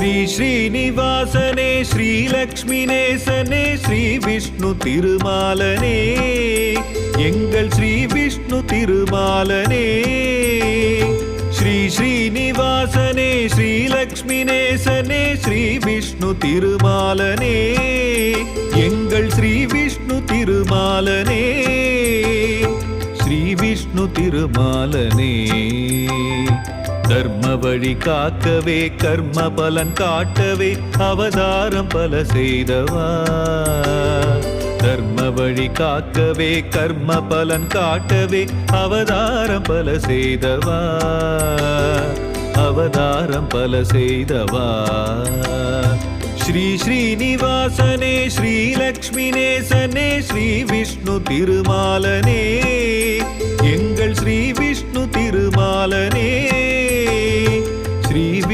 ஸ்ரீ ஸ்ரீனிவாசனே ஸ்ரீலக்ஷ்மி நேசனே ஸ்ரீ விஷ்ணு திருமாலனே. எங்கள் ஸ்ரீ விஷ்ணு திருமாலனே. ஸ்ரீ ஸ்ரீனிவாசனே ஸ்ரீலக்ஷ்மி நேசனே ஸ்ரீ விஷ்ணு திருமாலனே. எங்கள் ஸ்ரீ விஷ்ணு திருமாலனே. ஸ்ரீ விஷ்ணு திருமாலனே. தர்ம வழி காக்கவே கர்ம பலன் காட்டவே அவதாரம் பல செய்தவா? தர்ம வழி காக்கவே கர்ம பலன் காட்டவே அவதாரம் பல செய்தவா? அவதாரம் பல செய்தவா? ஸ்ரீ ஸ்ரீனிவாசனே ஸ்ரீலக்ஷ்மி நேசனே ஸ்ரீ விஷ்ணு திருமாலனே எங்கள் ஸ்ரீ